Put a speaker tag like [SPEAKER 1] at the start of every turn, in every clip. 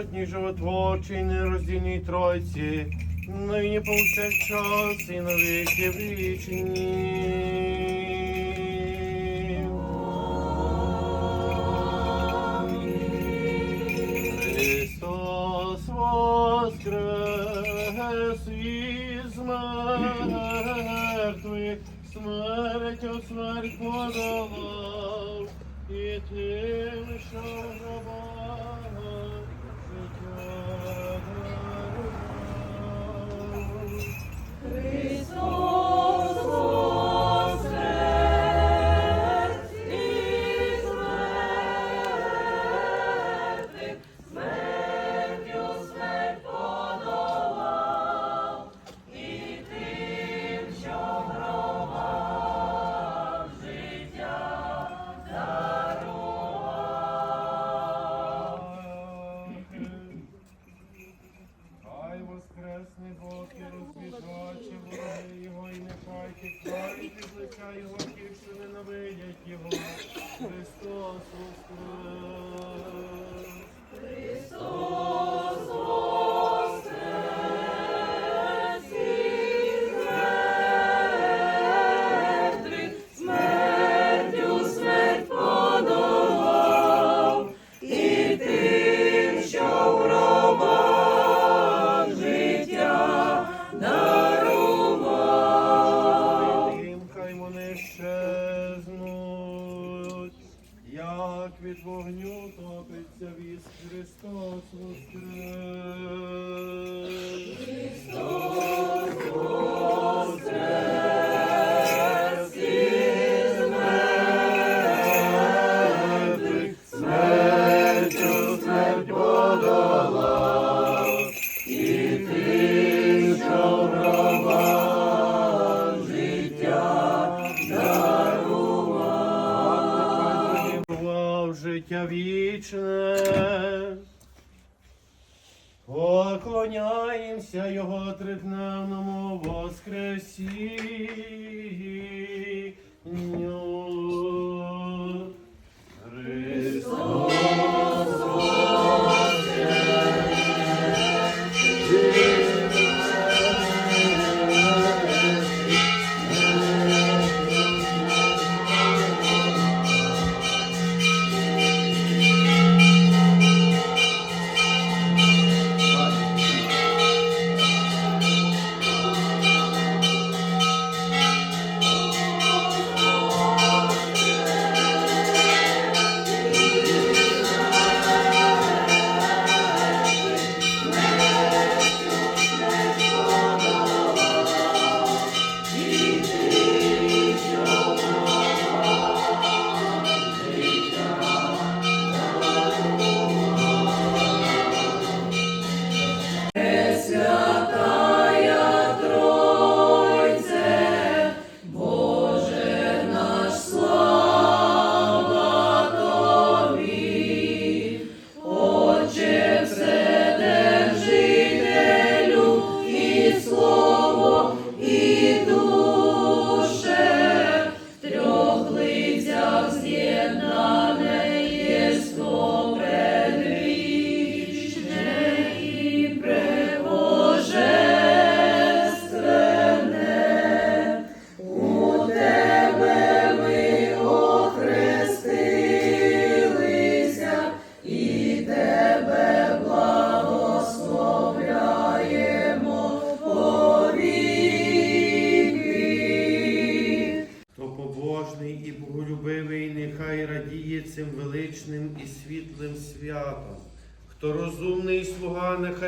[SPEAKER 1] Всемогутній животворчий, нероздільній тройці, нині час, і на віки вічні. Христос воскрес із мертвих, смерть
[SPEAKER 2] у смерть подолав, і тим, що в
[SPEAKER 1] Christus.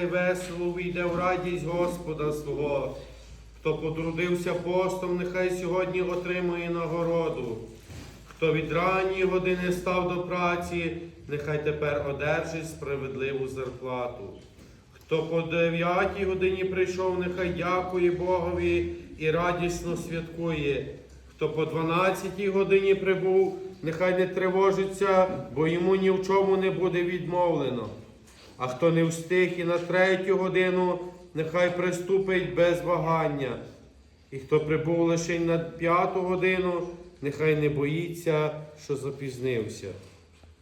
[SPEAKER 1] Нехай весело війде в радість Господа свого. Хто потрудився постом, нехай сьогодні отримує нагороду. Хто від ранньої години став до праці, нехай тепер одержить справедливу зарплату. Хто по дев'ятій годині прийшов, нехай дякує Богові і радісно святкує. Хто по дванадцятій годині прибув, нехай не тривожиться, бо йому ні в чому не буде відмовлено. А хто не встиг і на третю годину, нехай приступить без вагання. І хто прибув лише на п'яту годину, нехай не боїться, що запізнився.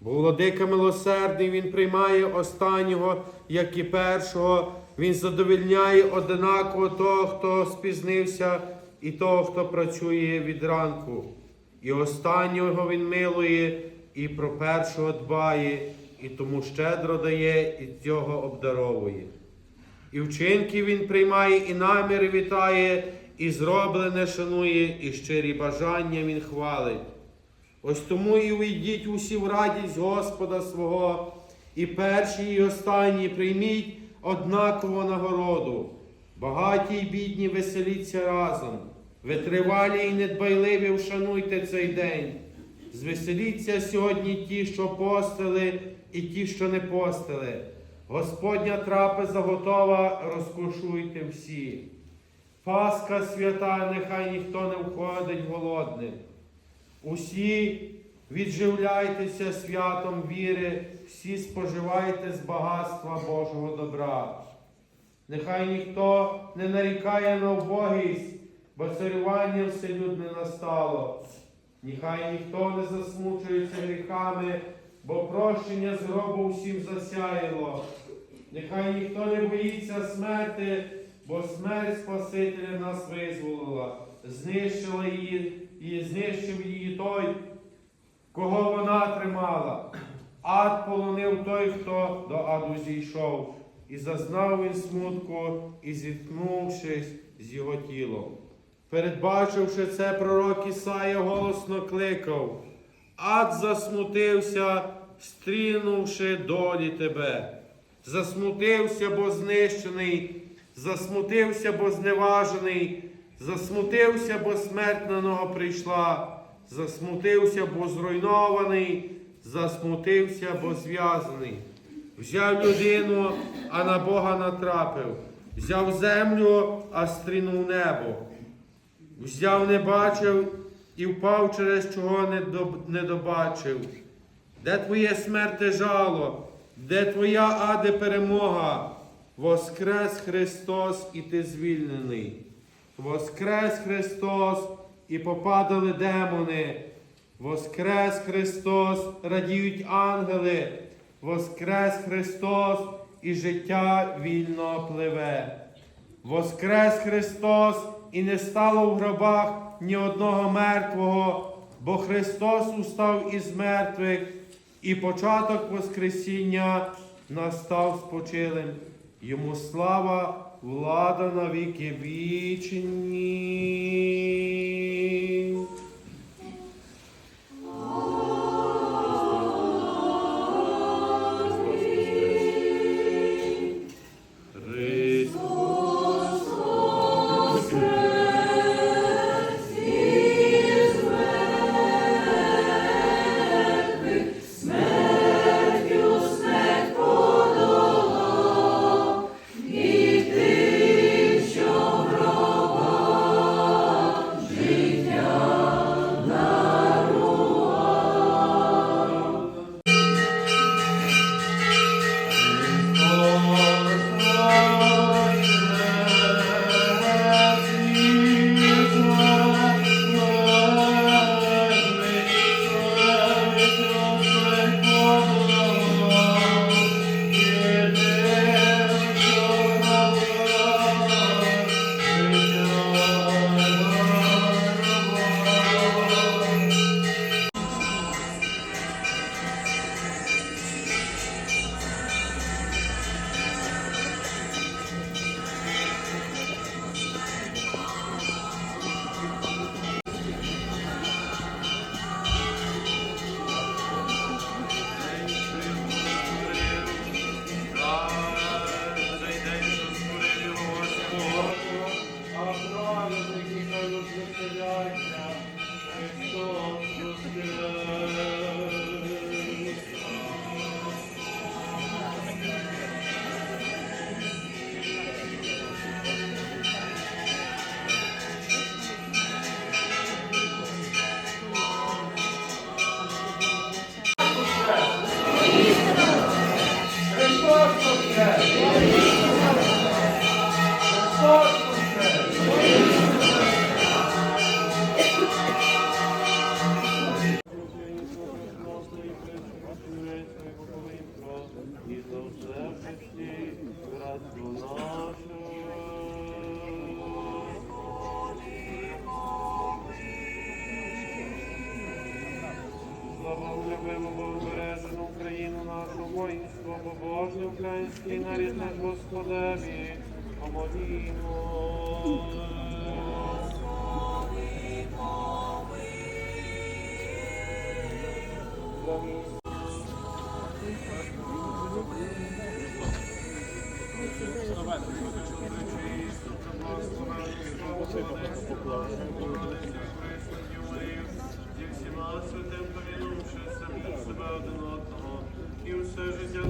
[SPEAKER 1] Бо владика милосердний, він приймає останнього, як і першого. Він задовільняє одинаково того, хто спізнився, і того, хто працює від ранку. І останнього він милує, і про першого дбає, і тому щедро дає, і цього обдаровує. І вчинки він приймає, і наміри вітає, і зроблене шанує, і щирі бажання він хвалить. Ось тому і уйдіть усі в радість Господа свого, і перші, і останні прийміть однакову нагороду. Багаті й бідні веселіться разом, витривалі і недбайливі вшануйте цей день. Звеселіться сьогодні ті, що постили, і ті, що не постили. Господня трапеза готова, розкошуйте всі. Пасха свята, нехай ніхто не входить голодним. Усі відживляйтеся святом віри, всі споживайте з багатства Божого добра. Нехай ніхто не нарікає на убогість, бо царювання вселюдне настало. Нехай ніхто не засмучується гріхами, бо прощення з гробу всім засяяло. Нехай ніхто не боїться смерти, бо смерть Спасителя нас визволила, знищила її і знищив її той, кого вона тримала. Ад полонив той, хто до аду зійшов, і зазнав він смутку, і зіткнувшись з його тілом. Передбачивши це, пророк Ісая голосно кликав. Ад засмутився, стрінувши долі тебе. Засмутився, бо знищений, засмутився, бо зневажений, засмутився, бо смерть на нього прийшла, засмутився, бо зруйнований, засмутився, бо зв'язаний. Взяв людину, а на Бога натрапив, взяв землю, а стрінув небо. Взяв, не бачив і впав, через чого не, доб- не добачив. Де твоє смерте жало? Де твоя аде перемога? Воскрес Христос, і ти звільнений. Воскрес Христос, і попадали демони. Воскрес Христос, радіють ангели. Воскрес Христос, і життя вільно пливе. Воскрес Христос, і не стало в гробах ні одного мертвого, бо Христос устав із мертвих, і початок Воскресіння настав спочилим. Йому слава, влада на віки вічні.
[SPEAKER 3] Слава Богобережену Україну нашу, воїнство побожне український нарід наш Господеві, помолімо. Зі всіма святим один одного, і все життя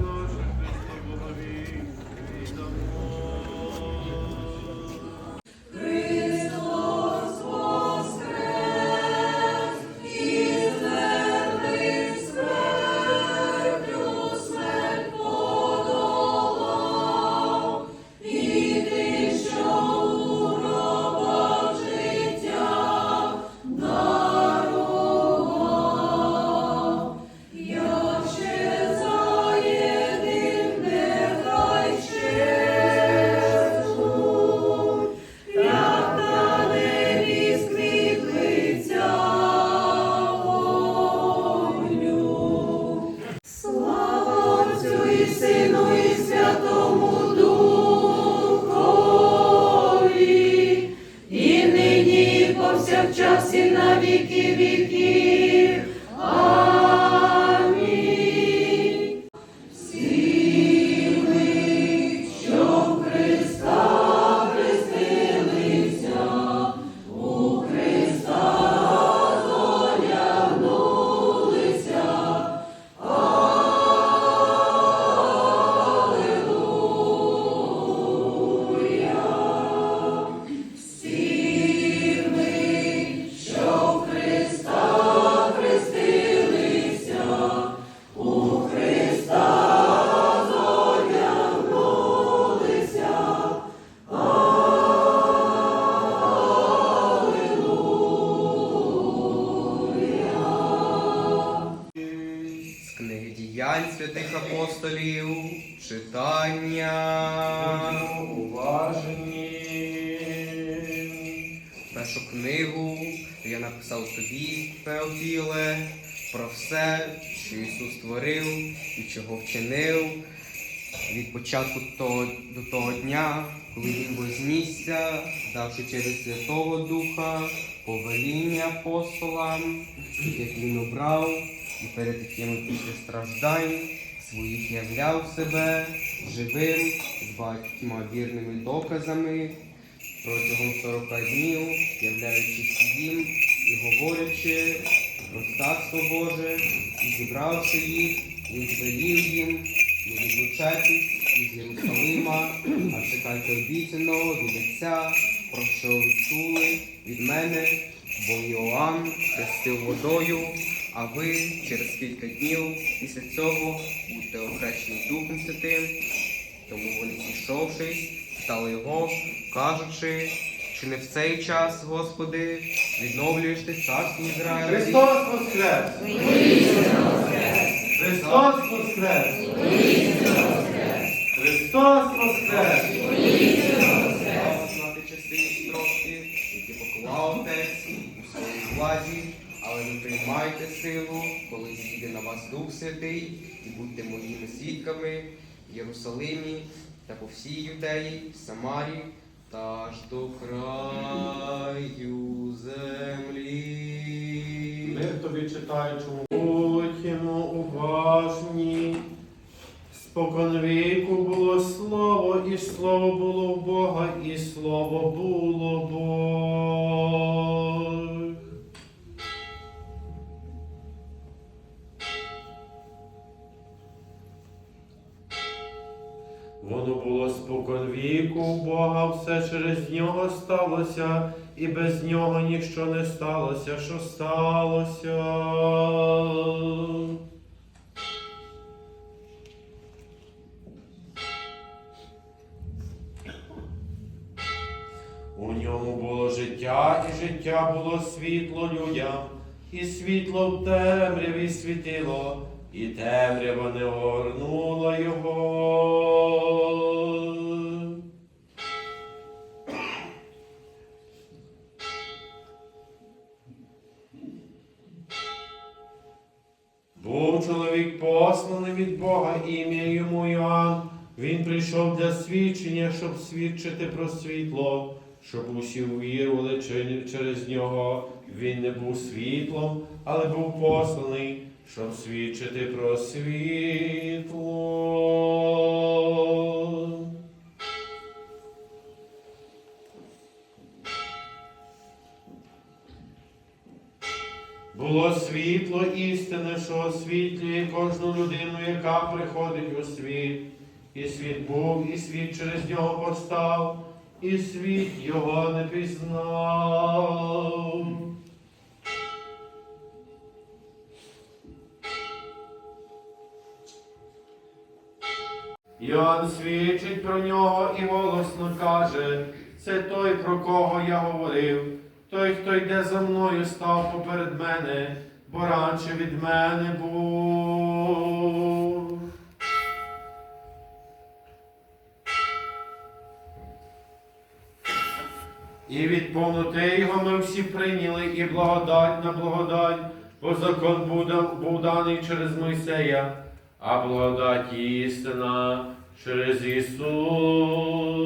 [SPEAKER 4] чого від початку того, до того дня, коли Він вознісся, давши через Святого Духа повеління апостолам, яких він обрав, і перед якими після страждань своїх являв себе живим з багатьма вірними доказами протягом 40 днів, являючись їм і говорячи про Царство Боже, і зібравши їх, він звелів їм не відлучатись із Єрусалима, а чекайте обіцяного від Отця, про що ви чули від мене, бо Йоанн хрестив водою, а ви через кілька днів після цього будете охрещені Духом Святим. Тому вони, зійшовшись, стали його, кажучи, чи не в цей час, Господи, відновлюєш ти царство Ізраїля?
[SPEAKER 3] Христос воскрес! Христос воскрес! Христос воскрес!
[SPEAKER 4] Знати трошки, які поклав Отець у своїй владі, але ви приймайте силу, коли зійде на вас Дух Святий, і будьте моїми свідками в Єрусалимі та по всій Юдеї, Самарі та аж до краю землі.
[SPEAKER 3] Ми тобі читаючому. Будьмо уважні. Споконвіку було слово, і слово було в Бога, і слово було Бог.
[SPEAKER 1] Було спокон віку у Бога, все через нього сталося, і без нього ніщо не сталося, що сталося. У ньому було життя, і життя було світло людям, і світло в темряві світило, і темрява не огорнула його. Чоловік посланий від Бога, ім'я йому Йоанн. Він прийшов для свідчення, щоб свідчити про світло, щоб усі увірували через нього. Він не був світлом, але був посланий, щоб свідчити про світло. Було світло істини, що освітлює кожну людину, яка приходить у світ. І світ був, і світ через нього постав, і світ його не пізнав. Йоанн свідчить про нього і голосно каже, це той, про кого я говорив. Той, хто йде за мною, став поперед мене, бо раніше від мене був. І від повноти його ми всі прийняли, і благодать на благодать, бо закон був, даний через Мойсея, а благодать істина через Ісуса